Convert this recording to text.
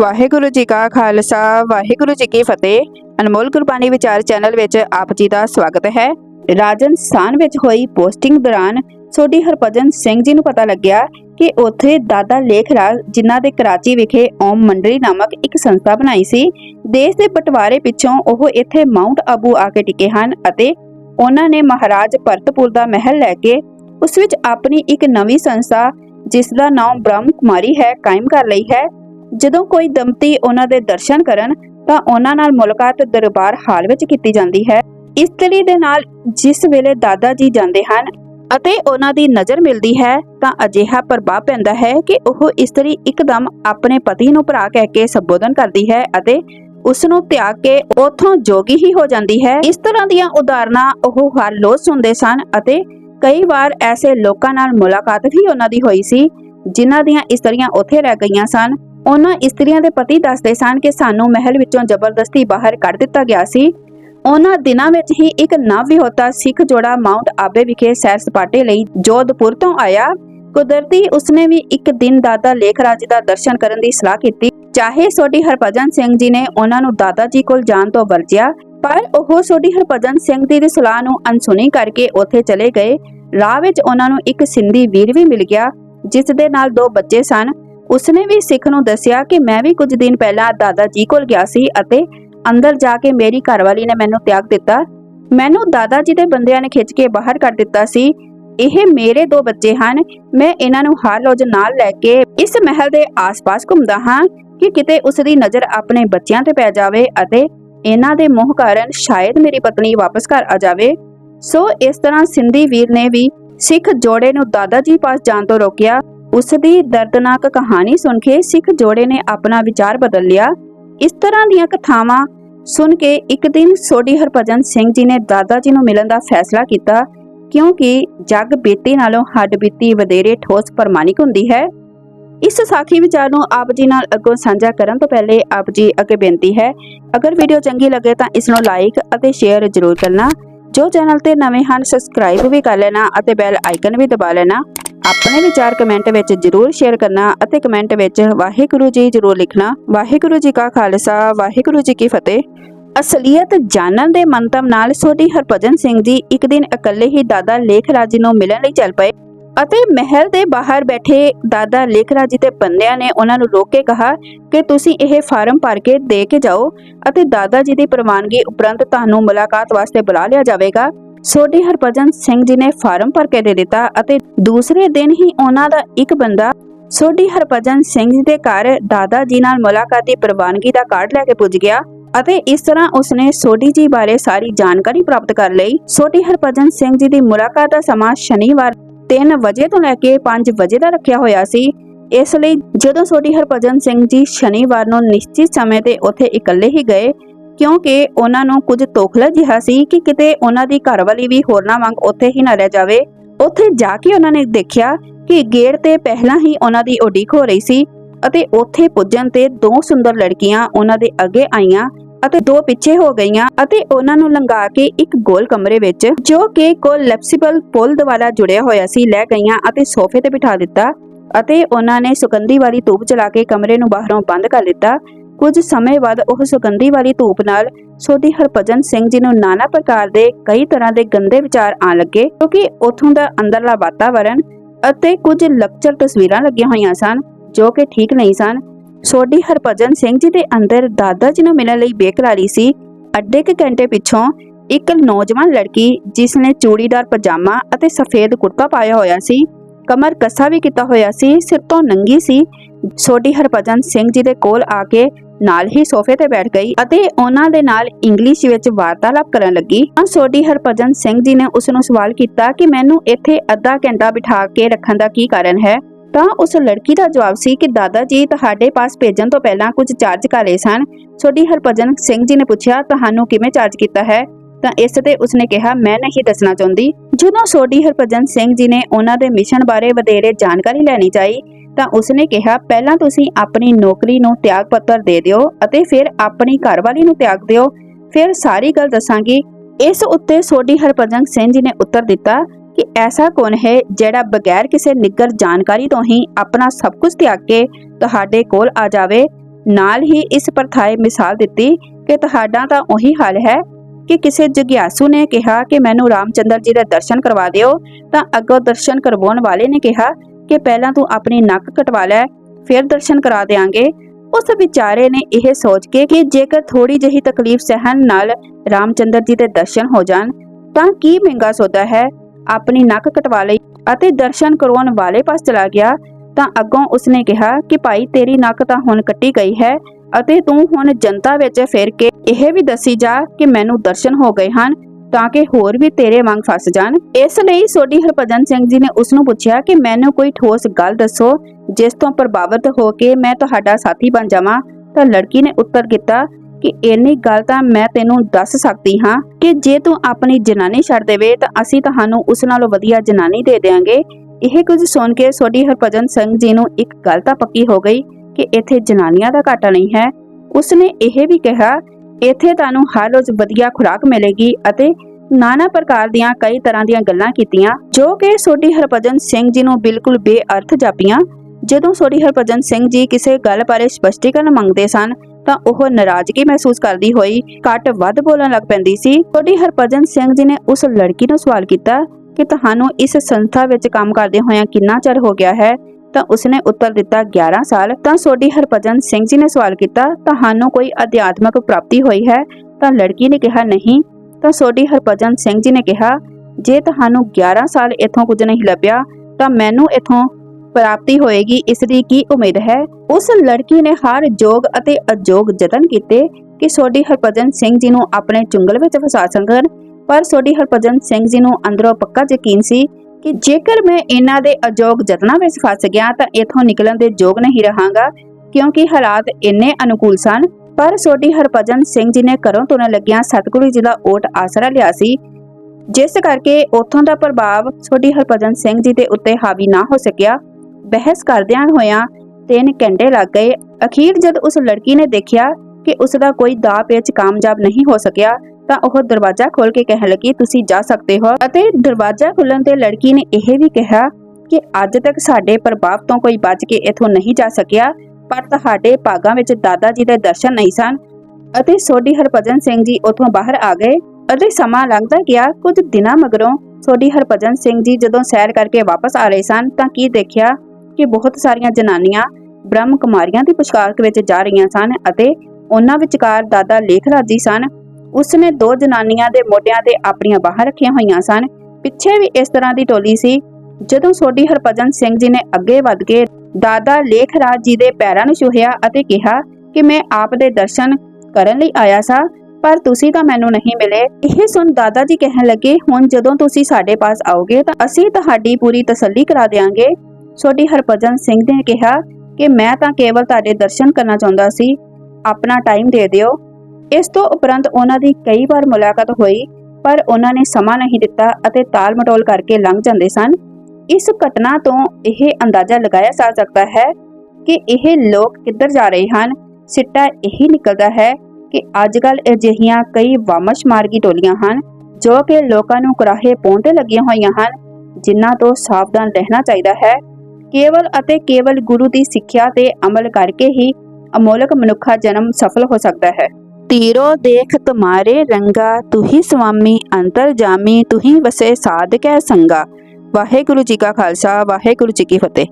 ਵਾਹਿਗੁਰੂ ਜੀ ਕਾ ਖਾਲਸਾ, ਵਾਹਿਗੁਰੂ ਜੀ ਕੀ ਫਤਿਹ। ਅਨਮੋਲ ਗੁਰਬਾਣੀ ਵਿਚਾਰ ਚੈਨਲ ਵਿੱਚ ਆਪ ਜੀ ਦਾ ਸਵਾਗਤ ਹੈ। ਰਾਜਸਥਾਨ ਵਿੱਚ ਹੋਈ ਪੋਸਟਿੰਗ ਦੌਰਾਨ ਸੋਢੀ ਹਰਭਜਨ ਸਿੰਘ ਜੀ ਨੂੰ ਪਤਾ ਲੱਗਿਆ ਕਿ ਉੱਥੇ ਦਾਦਾ ਲੇਖ ਰਾਜ ਜਿਨ੍ਹਾਂ ਦੇ ਕਰਾਚੀ ਵਿਖੇ ਓਮ ਮੰਡਲੀ ਨਾਮਕ ਇੱਕ ਸੰਸਥਾ ਬਣਾਈ ਸੀ, ਦੇਸ਼ ਦੇ ਪਟਵਾਰੇ ਪਿੱਛੋਂ ਉਹ ਇੱਥੇ ਮਾਊਂਟ ਆਬੂ ਆ ਕੇ ਟਿਕੇ ਹਨ ਅਤੇ ਉਹਨਾਂ ਨੇ ਮਹਾਰਾਜ ਭਰਤਪੁਰ ਦਾ ਮਹਿਲ ਲੈ ਕੇ ਉਸ ਵਿੱਚ ਆਪਣੀ ਇੱਕ ਨਵੀਂ ਸੰਸਥਾ ਜਿਸ ਦਾ ਨਾਮ ਬ੍ਰਹਮ ਕੁਮਾਰੀ ਹੈ, ਕਾਇਮ ਕਰ ਲਈ ਹੈ। ਜਦੋਂ ਕੋਈ ਦੰਪਤੀ ਉਹਨਾਂ ਦੇ ਦਰਸ਼ਨ ਕਰਨ, ਤਾਂ ਉਹਨਾਂ ਨਾਲ ਮੁਲਾਕਾਤ ਦਰਬਾਰ ਹਾਲ ਵਿੱਚ ਕੀਤੀ ਜਾਂਦੀ ਹੈ। ਇਸਤਰੀ ਦੇ ਨਾਲ ਜਿਸ ਵੇਲੇ ਦਾਦਾ ਜੀ ਜਾਂਦੇ ਹਨ ਅਤੇ ਉਹਨਾਂ ਦੀ ਨਜ਼ਰ ਮਿਲਦੀ ਹੈ, ਤਾਂ ਅਜਿਹਾ ਪ੍ਰਭਾਵ ਪੈਂਦਾ ਹੈ ਕਿ ਉਹ ਇਸਤਰੀ ਇੱਕਦਮ ਆਪਣੇ ਪਤੀ ਨੂੰ ਭਰਾ ਕਹਿ ਕੇ ਸੰਬੋਧਨ ਕਰਦੀ ਹੈ ਅਤੇ ਉਸ ਨੂੰ ਤਿਆਗ ਕੇ ਉਥੋਂ ਜੋਗੀ ਹੀ ਹੋ ਜਾਂਦੀ ਹੈ। ਇਸ ਤਰ੍ਹਾਂ ਦੀਆਂ ਉਦਾਹਰਨਾਂ ਉਹ ਹਰ ਰੋਜ਼ ਸੁਣਦੇ ਸਨ ਅਤੇ ਕਈ ਵਾਰ ਐਸੇ ਲੋਕਾਂ ਨਾਲ ਮੁਲਾਕਾਤ ਵੀ ਉਹਨਾਂ ਦੀ ਹੋਈ ਸੀ, ਜਿਨ੍ਹਾਂ ਦੀਆਂ ਇਸਤਰੀਆਂ ਉੱਥੇ ਰਹਿ ਗਈਆਂ ਸਨ। ਉਹਨਾਂ ਇਸਤਰੀਆਂ ਦੇ ਪਤੀ ਦੱਸਦੇ ਸਨ ਕਿ ਸਾਨੂੰ ਮਹਿਲ ਵਿੱਚੋਂ ਜ਼ਬਰਦਸਤੀ ਬਾਹਰ ਕੱਢ ਦਿੱਤਾ ਗਿਆ ਸੀ। ਉਹਨਾਂ ਦਿਨਾਂ ਵਿੱਚ ਹੀ ਇੱਕ ਨਵ ਸਿੱਖ ਜੋੜਾ ਮਾਊਂਟ ਆਬੇ ਵਿਖੇ ਸੈਰ ਸਪਾਟੇ ਲਈ ਜੋਧਪੁਰ ਤੋਂ ਆਇਆ। ਕੁਦਰਤੀ ਉਸਨੇ ਵੀ ਇੱਕ ਦਿਨ ਦਾਦਾ ਲੇਖਰਾਜ ਦਾ ਦਰਸ਼ਨ ਕਰਨ ਦੀ ਸਲਾਹ ਕੀਤੀ। ਚਾਹੇ ਸੋਢੀ ਹਰਭਜਨ ਸਿੰਘ ਜੀ ਨੇ ਉਹਨਾਂ ਨੂੰ ਦਾਦਾ ਜੀ ਕੋਲ ਜਾਣ ਤੋਂ ਵਰਜਿਆ, ਪਰ ਉਹ ਸੋਢੀ ਹਰਭਜਨ ਸਿੰਘ ਜੀ ਦੀ ਸਲਾਹ ਨੂੰ ਅਨਸੁਣੀ ਕਰਕੇ ਉੱਥੇ ਚਲੇ ਗਏ। ਰਾਹ ਵਿੱਚ ਉਹਨਾਂ ਨੂੰ ਇੱਕ ਸਿੰਧੀ ਵੀਰ ਵੀ ਮਿਲ ਗਿਆ, ਜਿਸ ਦੇ ਨਾਲ ਦੋ ਬੱਚੇ ਸਨ। ਉਸਨੇ ਵੀ ਸਿੱਖ ਨੂੰ ਦੱਸਿਆ ਕਿ ਮੈਂ ਵੀ ਕੁਝ ਦਿਨ ਪਹਿਲਾਂ ਦਾਦਾ ਜੀ ਕੋਲ ਗਿਆ ਸੀ ਅਤੇ ਅੰਦਰ ਜਾ ਕੇ ਮੇਰੀ ਘਰਵਾਲੀ ਨੇ ਮੈਨੂੰ ਤਿਆਗ ਦਿੱਤਾ। ਮੈਨੂੰ ਦਾਦਾ ਜੀ ਦੇ ਬੰਦਿਆਂ ਨੇ ਖਿੱਚ ਕੇ ਬਾਹਰ ਕੱਢ ਦਿੱਤਾ ਸੀ। ਇਹ ਮੇਰੇ ਦੋ ਬੱਚੇ ਹਨ। ਮੈਂ ਇਹਨਾਂ ਨੂੰ ਹਰ ਰੋਜ਼ ਨਾਲ ਲੈ ਕੇ ਇਸ ਮਹਿਲ ਦੇ ਆਸ-ਪਾਸ ਘੁੰਮਦਾ ਹਾਂ ਕਿ ਕਿਤੇ ਉਸ ਦੀ ਨਜ਼ਰ ਆਪਣੇ ਬੱਚਿਆਂ ਤੇ ਪੈ ਜਾਵੇ ਅਤੇ ਇਹਨਾਂ ਦੇ ਮੋਹ ਕਾਰਨ ਸ਼ਾਇਦ ਮੇਰੀ ਪਤਨੀ ਵਾਪਸ ਘਰ ਆ ਜਾਵੇ। ਸੋ ਇਸ ਤਰ੍ਹਾਂ ਸਿੰਧੀ ਵੀਰ ਨੇ ਵੀ ਸਿੱਖ ਜੋੜੇ ਨੂੰ ਦਾਦਾ ਜੀ ਪਾਸ ਜਾਣ ਤੋਂ ਰੋਕਿਆ। ਉਸ ਦੀ ਦਰਦਨਾਕ ਕਹਾਣੀ ਸੁਣ ਕੇ ਸਿੱਖ ਜੋੜੇ ਨੇ ਆਪਣਾ ਵਿਚਾਰ ਬਦਲ ਲਿਆ। ਇਸ ਤਰ੍ਹਾਂ ਦੀਆਂ ਕਥਾਵਾਂ ਸੁਣ ਕੇ ਇੱਕ ਦਿਨ ਸੋਢੀ ਹਰਭਜਨ ਸਿੰਘ ਜੀ ਨੇ ਦਾਦਾ ਜੀ ਨੂੰ ਮਿਲਣ ਦਾ ਫੈਸਲਾ ਕੀਤਾ, ਕਿਉਂਕਿ ਜਗ ਬੀਤੀ ਨਾਲੋਂ ਹੱਡ ਬੀਤੀ ਵਧੇਰੇ ਠੋਸ ਪ੍ਰਮਾਣਿਕ ਹੁੰਦੀ ਹੈ। ਇਸ ਸਾਖੀ ਵਿਚਾਰ ਨੂੰ ਆਪ ਜੀ ਨਾਲ ਅੱਗੋਂ ਸਾਂਝਾ ਕਰਨ ਤੋਂ ਪਹਿਲੇ ਆਪ ਜੀ ਅੱਗੇ ਬੇਨਤੀ ਹੈ, ਅਗਰ ਵੀਡੀਓ ਚੰਗੀ ਲੱਗੇ ਤਾਂ ਇਸ ਨੂੰ ਲਾਈਕ ਅਤੇ ਸ਼ੇਅਰ ਜ਼ਰੂਰ ਕਰਨਾ। ਜੋ ਚੈਨਲ ਤੇ ਨਵੇਂ ਹਨ ਸਬਸਕ੍ਰਾਈਬ ਵੀ ਕਰ ਲੈਣਾ ਅਤੇ ਬੈਲ ਆਈਕਨ ਵੀ ਦਬਾ ਲੈਣਾ। ਆਪਣੇ ਵਿਚਾਰ ਕਮੈਂਟ ਵਿੱਚ ਜ਼ਰੂਰ ਸ਼ੇਅਰ ਕਰਨਾ ਅਤੇ ਕਮੈਂਟ ਵਿੱਚ ਵਾਹਿਗੁਰੂ ਜੀ ਜ਼ਰੂਰ ਲਿਖਣਾ। ਵਾਹਿਗੁਰੂ ਜੀ ਕਾ ਖਾਲਸਾ, ਵਾਹਿਗੁਰੂ ਜੀ ਕੀ ਫਤਿਹ। ਅਸਲੀਅਤ ਜਾਣਨ ਦੇ ਮੰਤਵ ਨਾਲ ਸੋਢੀ ਹਰਭਜਨ ਸਿੰਘ ਜੀ ਇੱਕ ਦਿਨ ਇਕੱਲੇ ਹੀ ਦਾਦਾ ਲੇਖਰਾਜ ਜੀ ਨੂੰ ਮਿਲਣ ਲਈ ਚੱਲ ਪਏ ਅਤੇ ਮਹਿਲ ਦੇ ਬਾਹਰ ਬੈਠੇ ਦਾਦਾ ਲੇਖਰਾਜ ਜੀ ਦੇ ਬੰਦਿਆਂ ਨੇ ਉਹਨਾਂ ਨੂੰ ਰੋਕ ਕੇ ਕਿਹਾ ਕਿ ਤੁਸੀਂ ਇਹ ਫਾਰਮ ਭਰ ਕੇ ਦੇ ਕੇ ਜਾਓ ਅਤੇ ਦਾਦਾ ਜੀ ਦੀ ਪ੍ਰਵਾਨਗੀ ਉਪਰੰਤ ਤੁਹਾਨੂੰ ਮੁਲਾਕਾਤ ਵਾਸਤੇ ਬੁਲਾ ਲਿਆ ਜਾਵੇਗਾ। ਸੋਢੀ ਹਰਭਜਨ ਸਿੰਘ ਜੀ ਨੇ ਫਾਰਮ ਭਰ ਕੇ ਦੇ ਦਿੱਤਾ ਅਤੇ ਦੂਸਰੇ ਦਿਨ ਹੀ ਉਹਨਾਂ ਦਾ ਇੱਕ ਬੰਦਾ ਸੋਢੀ ਹਰਭਜਨ ਸਿੰਘ ਜੀ ਦੇ ਘਰ ਦਾਦਾ ਜੀ ਨਾਲ ਮੁਲਾਕਾਤ ਪ੍ਰਵਾਨਗੀ ਦਾ ਕਾਰਡ ਲੈ ਕੇ ਪੁੱਜ ਗਿਆ ਅਤੇ ਇਸ ਤਰ੍ਹਾਂ ਉਸਨੇ ਸੋਢੀ ਜੀ ਬਾਰੇ ਸਾਰੀ ਜਾਣਕਾਰੀ ਪ੍ਰਾਪਤ ਕਰ ਲਈ। ਸੋਢੀ ਹਰਭਜਨ ਸਿੰਘ ਜੀ ਦੀ ਮੁਲਾਕਾਤ ਦਾ ਸਮਾਂ ਸ਼ਨੀਵਾਰ 3 ਵਜੇ ਤੋਂ ਲੈ ਕੇ 5 ਵਜੇ ਦਾ ਰੱਖਿਆ ਹੋਇਆ ਸੀ। ਇਸ ਲਈ ਜਦੋਂ ਸੋਢੀ ਹਰਭਜਨ ਸਿੰਘ ਜੀ ਸ਼ਨੀਵਾਰ ਨੂੰ ਨਿਸ਼ਚਿਤ ਸਮੇਂ ਤੇ ਉੱਥੇ ਇਕੱਲੇ ਹੀ ਗਏ ਕਿਉਂਕਿ ਉਹਨਾਂ ਨੂੰ ਕੁਝ ਤੋਖਲਾ ਜਿਹਾ ਸੀ ਕਿ ਕਿਤੇ ਉਹਨਾਂ ਦੀ ਘਰਵਾਲੀ ਵੀ ਹੋਰਨਾਂ ਵਾਂਗ ਉੱਥੇ ਹੀ ਨਾ ਰਹਿ ਜਾਵੇ। ਉੱਥੇ ਜਾ ਕੇ ਉਹਨਾਂ ਨੇ ਦੇਖਿਆ ਕਿ ਗੇੜ ਤੇ ਪਹਿਲਾਂ ਹੀ ਉਹਨਾਂ ਦੀ ਉਡੀਕ ਹੋ ਰਹੀ ਸੀ ਅਤੇ ਉੱਥੇ ਪੁੱਜਣ ਤੇ ਦੋ ਸੁੰਦਰ ਲੜਕੀਆਂ ਉਹਨਾਂ ਦੇ ਅੱਗੇ ਆਈਆਂ ਅਤੇ ਦੋ ਪਿੱਛੇ ਹੋ ਗਈਆਂ ਅਤੇ ਉਹਨਾਂ ਨੂੰ ਲੰਘਾ ਕੇ ਇੱਕ ਗੋਲ ਕਮਰੇ ਵਿੱਚ, ਜੋ ਕਿ ਕੋਲੈਪਸੀਬਲ ਪੁੱਲ ਦੁਆਰਾ ਜੁੜਿਆ ਹੋਇਆ ਸੀ, ਲੈ ਗਈਆਂ ਅਤੇ ਸੋਫੇ ਤੇ ਬਿਠਾ ਦਿੱਤਾ ਅਤੇ ਉਹਨਾਂ ਨੇ ਸੁਗੰਧੀ ਵਾਲੀ ਧੂਪ ਜਲਾ ਕੇ ਕਮਰੇ ਨੂੰ ਬਾਹਰੋਂ ਬੰਦ ਕਰ ਦਿੱਤਾ ਕੁਝ ਸਮੇਂ ਬਾਅਦ ਉਹ ਸੁਗੰਧੀ ਵਾਲੀ ਧੂਪ ਨਾਲ ਸੋਢੀ ਹਰਭਜਨ ਸਿੰਘ ਜੀ ਨੂੰ ਨਾਨਾ ਪ੍ਰਕਾਰ ਦੇ ਕਈ ਤਰ੍ਹਾਂ ਦੇ ਗੰਦੇ ਵਿਚਾਰ ਆਣ ਲੱਗੇ, ਕਿਉਂਕਿ ਉਥੋਂ ਦਾ ਅੰਦਰਲਾ ਵਾਤਾਵਰਣ ਅਤੇ ਕੁਝ ਲਕਚਰ ਤਸਵੀਰਾਂ ਲੱਗੀਆਂ ਹੋਈਆਂ ਸਨ, ਜੋ ਕਿ ਠੀਕ ਨਹੀਂ ਸਨ। ਸੋਢੀ ਹਰਭਜਨ ਸਿੰਘ ਜੀ ਦੇ ਅੰਦਰ ਦਾਦਾ ਜੀ ਨੂੰ ਮਿਲਣ ਲਈ ਬੇਕਰਾਰੀ ਸੀ। ਅੱਧੇ ਕੁ ਘੰਟੇ ਪਿੱਛੋਂ ਇੱਕ ਨੌਜਵਾਨ ਲੜਕੀ, ਜਿਸ ਨੇ ਚੂੜੀਦਾਰ ਪਜਾਮਾ ਅਤੇ ਸਫੇਦ ਕੁੜਤਾ ਪਾਇਆ ਹੋਇਆ ਸੀ, ਕਮਰ ਕੱਸਾ ਵੀ ਕੀਤਾ ਹੋਇਆ ਸੀ, ਸਿਰ ਤੋਂ ਨੰਗੀ ਸੀ। ਸੋਢੀ ਹਰਭਜਨ ਸਿੰਘ ਜੀ ਦੇ ਕੋਲ ਆ ਕੇ ਨਾਲ ਹੀ ਸੋਫੇ ਤੇ ਬੈਠ ਗਈ ਅਤੇ ਉਹਨਾਂ ਦੇ ਨਾਲ ਇੰਗਲਿਸ਼ ਵਿੱਚ ਵਾਰਤਾਲਾਪ ਕਰਨ ਲੱਗੀ। ਤਾਂ ਸੋਢੀ ਹਰਭਜਨ ਸਿੰਘ ਜੀ ਨੇ ਉਸ ਨੂੰ ਸਵਾਲ ਕੀਤਾ ਕਿ ਮੈਨੂੰ ਇੱਥੇ ਅੱਧਾ ਘੰਟਾ ਬਿਠਾ ਕੇ ਰੱਖਣ ਦਾ ਕੀ ਕਾਰਨ ਹੈ? ਤਾਂ ਉਸ ਲੜਕੀ ਦਾ ਜਵਾਬ ਸੀ ਕਿ ਦਾਦਾ ਜੀ, ਤੁਹਾਡੇ ਪਾਸ ਭੇਜਣ ਤੋਂ ਪਹਿਲਾਂ ਕੁਝ ਚਾਰਜ ਕਰ ਲਏ ਸਨ। ਸੋਢੀ ਹਰਭਜਨ ਸਿੰਘ ਜੀ ਨੇ ਪੁੱਛਿਆ, ਤੁਹਾਨੂੰ ਕਿਵੇਂ ਚਾਰਜ ਕੀਤਾ ਹੈ? ਤਾਂ ਇਸ ਤੇ ਉਸਨੇ ਕਿਹਾ, ਮੈਂ ਨਹੀਂ ਦੱਸਣਾ ਚਾਹੁੰਦੀ। ਜਦੋਂ ਸੋਢੀ ਹਰਭਜਨ ਸਿੰਘ ਜੀ ਨੇ ਉਹਨਾਂ ਦੇ ਮਿਸ਼ਨ ਬਾਰੇ ਵਧੇਰੇ ਜਾਣਕਾਰੀ ਲੈਣੀ ਚਾਹੀ ਤਾਂ ਉਸਨੇ ਕਿਹਾ, ਪਹਿਲਾਂ ਤੁਸੀਂ ਆਪਣੀ ਨੌਕਰੀ ਨੂੰ ਤਿਆਗ ਪੱਤਰ ਦੇ ਦਿਓ ਅਤੇ ਫਿਰ ਆਪਣੀ ਘਰਵਾਲੀ ਨੂੰ ਤਿਆਗ ਦਿਓ। ਫਿਰ ਸਾਰੀ ਗੱਲ ਦੱਸਾਂਗੀ। ਇਸ ਉੱਤੇ ਸੋਢੀ ਹਰਭਜਨ ਸਿੰਘ ਜੀ ਨੇ ਉੱਤਰ ਦਿੱਤਾ ਕਿ ਐਸਾ ਕੌਣ ਹੈ ਜਿਹੜਾ ਬਗੈਰ ਕਿਸੇ ਨਿੱਗਰ ਜਾਣਕਾਰੀ ਤੋਂ ਹੀ ਆਪਣਾ ਸਭ ਕੁਝ ਤਿਆਗ ਕੇ ਤੁਹਾਡੇ ਕੋਲ ਆ ਜਾਵੇ? ਨਾਲ ਹੀ ਇਸ ਪ੍ਰਥਾਏ ਮਿਸਾਲ ਦਿੱਤੀ ਕਿ ਤੁਹਾਡਾ ਤਾਂ ਉਹੀ ਹਾਲ ਹੈ ਕਿ ਕਿਸੇ ਜਗਿਆਸੂ ਨੇ ਕਿਹਾ ਕਿ ਮੈਨੂੰ ਰਾਮਚੰਦਰ ਜੀ ਦੇ ਦਰਸ਼ਨ ਕਰਵਾ ਦਿਓ। ਤਾਂ ਅੱਗੋਂ ਦਰਸ਼ਨ ਕਰਵਾਉਣ ਵਾਲੇ ਨੇ ਕਿਹਾ ਕਿ ਪਹਿਲਾਂ ਤੂੰ ਆਪਣੀ ਨੱਕ ਕਟਵਾ ਲੈ, ਫਿਰ ਦਰਸ਼ਨ ਕਰਾ ਦੇਾਂਗੇ ਉਸ ਵਿਚਾਰੇ ਨੇ ਇਹ ਸੋਚ ਕੇ ਕਿ ਜੇਕਰ ਥੋੜੀ ਜਿਹੀ ਤਕਲੀਫ ਸਹਿਣ ਨਾਲ ਰਾਮਚੰਦਰ ਜੀ ਦੇ ਦਰਸ਼ਨ ਹੋ ਜਾਣ, ਤਾਂ ਕੀ ਮਹਿੰਗਾ ਸੌਦਾ ਹੈ? ਆਪਣੀ ਨੱਕ ਕਟਵਾ ਲਈ ਅਤੇ ਦਰਸ਼ਨ ਕਰਵਾਉਣ ਵਾਲੇ ਪਾਸ ਚਲਾ ਗਿਆ, ਤਾਂ ਅੱਗੋਂ ਉਸਨੇ ਕਿਹਾ ਕਿ ਭਾਈ ਤੇਰੀ ਨੱਕ ਤਾਂ ਹੁਣ ਕੱਟੀ ਗਈ ਹੈ ਅਤੇ ਤੂੰ ਹੁਣ ਜਨਤਾ ਵਿੱਚ ਫਿਰ ਕੇ ਇਹ ਵੀ ਦੱਸੀ ਜਾ ਕਿ ਮੈਨੂੰ ਦਰਸ਼ਨ ਹੋ ਗਏ ਹਨ ਤਾਂ ਕਿ ਹੋਰ ਵੀ ਤੇਰੇ ਵਾਂਗ ਫਸ ਜਾਣ। ਇਸ ਲਈ ਸੋਢੀ ਹਰਭਜਨ ਸਿੰਘ ਜੀ ਨੇ ਉਸ ਨੂੰ ਪੁੱਛਿਆ ਕਿ ਮੈਨੂੰ ਕੋਈ ਠੋਸ ਗੱਲ ਦੱਸੋ, ਜਿਸ ਤੋਂ ਪ੍ਰਭਾਵਿਤ ਹੋ ਕੇ ਮੈਂ ਤੁਹਾਡਾ ਸਾਥੀ ਬਣ ਜਾਵਾਂ। ਤਾਂ ਲੜਕੀ ਨੇ ਉੱਤਰ ਦਿੱਤਾ ਕਿ ਇੰਨੀ ਗੱਲ ਤਾਂ ਮੈਂ ਤੈਨੂੰ ਦੱਸ ਸਕਦੀ ਹਾਂ ਕਿ ਜੇ ਤੂੰ ਆਪਣੀ ਜਨਾਨੀ ਛੱਡ ਦੇਵੇ ਤਾਂ ਅਸੀਂ ਤੁਹਾਨੂੰ ਉਸ ਨਾਲੋਂ ਵਧੀਆ ਜਨਾਨੀ ਦੇ ਦੇਵਾਂਗੇ ਇਹ ਕੁਝ ਸੁਣ ਕੇ ਸੋਢੀ ਹਰਭਜਨ ਸਿੰਘ ਜੀ ਨੂੰ ਇੱਕ ਗੱਲ ਤਾਂ ਪੱਕੀ ਹੋ ਗਈ ਕਿ ਇੱਥੇ ਜਨਾਨੀਆਂ ਦਾ ਘਾਟਾ ਨਹੀਂ ਹੈ। ਉਸਨੇ ਇਹ ਵੀ ਕਿਹਾ ਇੱਥੇ ਤੁਹਾਨੂੰ ਹਰ ਰੋਜ਼ ਵਧੀਆ ਖੁਰਾਕ ਮਿਲੇਗੀ ਅਤੇ ਨਾਨਾ ਪ੍ਰਕਾਰ ਦੀਆਂ ਕਈ ਤਰ੍ਹਾਂ ਦੀਆਂ ਗੱਲਾਂ ਕੀਤੀਆਂ, ਜੋ ਕਿ ਸੋਢੀ ਹਰਭਜਨ ਸਿੰਘ ਜੀ ਨੂੰ ਬਿਲਕੁਲ ਬੇਅਰਥ ਜਾਪੀਆਂ। ਜਦੋਂ ਸੋਢੀ ਹਰਭਜਨ ਸਿੰਘ ਜੀ ਕਿਸੇ ਗੱਲ ਬਾਰੇ ਸਪਸ਼ਟੀਕਰਨ ਮੰਗਦੇ ਸਨ, ਤਾਂ ਉਹ ਨਾਰਾਜ਼ਗੀ ਮਹਿਸੂਸ ਕਰਦੀ ਹੋਈ ਘੱਟ ਵੱਧ ਬੋਲਣ ਲੱਗ ਪੈਂਦੀ ਸੀ। ਸੋਢੀ ਹਰਭਜਨ ਸਿੰਘ ਜੀ ਨੇ ਉਸ ਲੜਕੀ ਨੂੰ ਸਵਾਲ ਕੀਤਾ ਕਿ ਤੁਹਾਨੂੰ ਇਸ ਸੰਸਥਾ ਵਿੱਚ ਕੰਮ ਕਰਦੇ ਹੋਇਆਂ ਕਿੰਨਾ ਚਿਰ ਹੋ ਗਿਆ ਹੈ? ਤਾਂ ਉਸਨੇ ਉੱਤਰ ਦਿੱਤਾ 11 ਸਾਲ, ਤਾਂ ਸੋਢੀ ਹਰਭਜਨ ਸਿੰਘ ਜੀ ਨੇ ਸਵਾਲ ਕੀਤਾ, ਤੁਹਾਨੂੰ ਕੋਈ ਅਧਿਆਤਮਕ ਪ੍ਰਾਪਤੀ ਹੋਈ ਹੈ? ਤਾਂ ਲੜਕੀ ਨੇ ਕਿਹਾ, ਨਹੀਂ। ਤਾਂ ਸੋਢੀ ਹਰਭਜਨ ਸਿੰਘ ਜੀ ਨੇ ਕਿਹਾ, ਜੇ ਤੁਹਾਨੂੰ 11 ਸਾਲ ਇੱਥੋਂ ਕੁਝ ਨਹੀਂ ਲੱਭਿਆ, ਤਾਂ ਮੈਨੂੰ ਇੱਥੋਂ ਪ੍ਰਾਪਤੀ ਹੋਏਗੀ, ਇਸ ਦੀ ਕੀ ਉਮੀਦ ਹੈ? ਉਸ ਲੜਕੀ ਨੇ ਹਰ ਜੋਗ ਅਤੇ ਅਜੋਗ ਯਤਨ ਕੀਤੇ ਕਿ ਸੋਢੀ ਹਰਭਜਨ ਸਿੰਘ ਜੀ ਨੂੰ ਆਪਣੇ ਚੁੰਗਲ ਵਿੱਚ ਫਸਾ ਸਕਣ, ਪਰ ਸੋਢੀ ਹਰਭਜਨ ਸਿੰਘ ਜੀ ਨੂੰ ਅੰਦਰੋਂ ਪੱਕਾ ਯਕੀਨ ਸੀ ਕਿ ਜੇਕਰ ਮੈਂ ਇਹਨਾਂ ਦੇ ਅਜੋਗ ਯਤਨਾਂ ਵਿੱਚ ਫਸ ਗਿਆ ਤਾਂ ਇੱਥੋਂ ਨਿਕਲਣ ਦੇ ਯੋਗ ਨਹੀਂ ਰਹਾਂਗਾ, ਕਿਉਂਕਿ ਹਾਲਾਤ ਇੰਨੇ ਅਨੁਕੂਲ ਸਨ। ਪਰ ਸੋਢੀ ਹਰਭਜਨ ਸਿੰਘ ਜੀ ਨੇ ਘਰੋਂ ਤੁਰਨ ਲੱਗਿਆਂ ਸਤਿਗੁਰੂ ਜੀ ਦਾ ਓਟ ਆਸਰਾ ਲਿਆ ਸੀ। ਜਿਸ ਕਰਕੇ ਉੱਥੋਂ ਦਾ ਪ੍ਰਭਾਵ ਸੋਢੀ ਹਰਭਜਨ ਸਿੰਘ ਜੀ ਦੇ ਉੱਤੇ ਹਾਵੀ ਨਾ ਹੋ ਸਕਿਆ। ਬਹਿਸ ਕਰਦਿਆਂ ਹੋਇਆਂ ਤਿੰਨ ਘੰਟੇ ਲੱਗ ਗਏ। ਅਖੀਰ ਜਦ ਉਸ ਲੜਕੀ ਨੇ ਦੇਖਿਆ ਕਿ ਉਸ ਦਾ ਕੋਈ ਦਾ ਪੇਚ ਕਾਮਯਾਬ ਨਹੀਂ ਹੋ ਸਕਿਆ ਤਾਂ ਉਹ ਦਰਵਾਜ਼ਾ ਖੋਲ ਕੇ ਕਹਿਣ ਲੱਗੀ, ਤੁਸੀਂ ਜਾ ਸਕਦੇ ਹੋ? ਅਤੇ ਦਰਵਾਜ਼ਾ ਖੁੱਲਣ ਤੇ ਲੜਕੀ ਨੇ ਇਹ ਵੀ ਕਿਹਾ ਕਿ ਅੱਜ ਤੱਕ ਸਾਡੇ ਪ੍ਰਭਾਵ ਤੋਂ ਕੋਈ ਬਚ ਕੇ ਇੱਥੋਂ ਨਹੀਂ ਜਾ ਸਕਿਆ, ਪਰ ਤੁਹਾਡੇ ਭਾਗਾਂ ਵਿੱਚ ਦਾਦਾ ਜੀ ਦੇ ਦਰਸ਼ਨ ਨਹੀਂ ਸਨ ਅਤੇ ਸੋਢੀ ਹਰਭਜਨ ਸਿੰਘ ਜੀ ਉੱਥੋਂ ਬਾਹਰ ਆ ਗਏ ਅਤੇ ਸਮਾਂ ਲੰਘਦਾ ਗਿਆ ਕੁਝ ਦਿਨਾਂ ਮਗਰੋਂ ਸੋਢੀ ਹਰਭਜਨ ਸਿੰਘ ਜੀ ਜਦੋਂ ਸੈਰ ਕਰਕੇ ਵਾਪਸ ਆ ਰਹੇ ਸਨ ਤਾਂ ਕੀ ਦੇਖਿਆ ਕਿ ਬਹੁਤ ਸਾਰੀਆਂ ਜਨਾਨੀਆਂ ਬ੍ਰਹਮ ਕੁਮਾਰੀਆਂ ਦੀ ਪੁਸ਼ਕਾਰ ਵਿੱਚ ਜਾ ਰਹੀਆਂ ਸਨ ਅਤੇ ਉਹਨਾਂ ਵਿਚਕਾਰ ਦਾਦਾ ਲੇਖਰਾਜ ਜੀ ਸਨ ਉਸਨੇ ਦੋ ਜਨਾਨੀਆਂ ਦੇ ਮੋਢਿਆਂ ਤੇ ਆਪਣੀਆਂ ਬਾਹਾਂ ਰੱਖੀਆਂ ਹੋਈਆਂ ਸਨ। ਪਿੱਛੇ ਵੀ ਇਸ ਤਰ੍ਹਾਂ ਦੀ ਟੋਲੀ ਸੀ। ਜਦੋਂ ਸੋਢੀ ਹਰਭਜਨ ਸਿੰਘ ਜੀ ਨੇ ਅੱਗੇ ਵੱਧ ਕੇ ਦਾਦਾ ਲੇਖਰਾਜ ਜੀ ਦੇ ਪੈਰਾਂ ਨੂੰ ਛੂਹਿਆ ਅਤੇ ਕਿਹਾ ਕਿ ਮੈਂ ਆਪ ਦੇ ਦਰਸ਼ਨ ਕਰਨ ਲਈ ਆਇਆ ਸਾਂ, ਪਰ ਤੁਸੀਂ ਤਾਂ ਮੈਨੂੰ ਨਹੀਂ ਮਿਲੇ। ਇਹ ਸੁਣ ਦਾਦਾ ਜੀ ਕਹਿਣ ਲੱਗੇ, ਹੁਣ ਜਦੋਂ ਤੁਸੀਂ ਸਾਡੇ ਪਾਸ ਆਓਗੇ ਤਾਂ ਅਸੀਂ ਤੁਹਾਡੀ ਪੂਰੀ ਤਸੱਲੀ ਕਰਾ ਦੇਵਾਂਗੇ ਸੋਢੀ ਹਰਭਜਨ ਸਿੰਘ ਨੇ ਕਿਹਾ ਕਿ ਮੈਂ ਤਾਂ ਕੇਵਲ ਤੁਹਾਡੇ ਦਰਸ਼ਨ ਕਰਨਾ ਚਾਹੁੰਦਾ ਸੀ। ਆਪਣਾ ਟਾਈਮ ਦੇ ਦਿਓ। ਇਸ ਤੋਂ ਉਪਰੰਤ ਉਹਨਾਂ ਦੀ ਕਈ ਵਾਰ ਮੁਲਾਕਾਤ ਹੋਈ, ਪਰ ਉਹਨਾਂ ਨੇ ਸਮਾਂ ਨਹੀਂ ਦਿੱਤਾ ਅਤੇ ਤਾਲ ਮਟੋਲ ਕਰਕੇ ਲੰਘ ਜਾਂਦੇ ਸਨ। ਇਸ ਘਟਨਾ ਤੋਂ ਇਹ ਅੰਦਾਜ਼ਾ ਲਗਾਇਆ ਜਾ ਸਕਦਾ ਹੈ ਕਿ ਇਹ ਲੋਕ ਕਿੱਧਰ ਜਾ ਰਹੇ ਹਨ। ਸਿੱਟਾ ਇਹੀ ਨਿਕਲਦਾ ਹੈ ਕਿ ਅੱਜਕੱਲ ਅਜਿਹੀਆਂ ਕਈ ਵਾਮਸ਼ ਮਾਰਗੀ ਟੋਲੀਆਂ ਹਨ, ਜੋ ਕਿ ਲੋਕਾਂ ਨੂੰ ਕਰਾਹੇ ਪਾਉਣ ਤੇ ਲੱਗੀਆਂ ਹੋਈਆਂ ਹਨ, ਜਿਨ੍ਹਾਂ ਤੋਂ ਸਾਵਧਾਨ ਰਹਿਣਾ ਚਾਹੀਦਾ ਹੈ। ਕੇਵਲ ਅਤੇ ਕੇਵਲ ਗੁਰੂ ਦੀ ਸਿੱਖਿਆ ਤੇ ਅਮਲ ਕਰਕੇ ਹੀ ਅਮੋਲਕ ਮਨੁੱਖਾ ਜਨਮ ਸਫਲ ਹੋ ਸਕਦਾ ਹੈ। ਤੀਰੋ ਦੇਖ ਤੁਮਾਰੇ ਰੰਗਾ ਤੂੰ ਹੀ ਸੁਆਮੀ ਅੰਤਰ ਜਾਮੀ ਤੂੰ ਹੀ ਵਸੇ ਸਾਧਕੈ ਸੰਗਾ। ਵਾਹਿਗੁਰੂ ਜੀ ਕਾ ਖਾਲਸਾ, ਵਾਹਿਗੁਰੂ ਜੀ ਕੀ ਫਤਿਹ।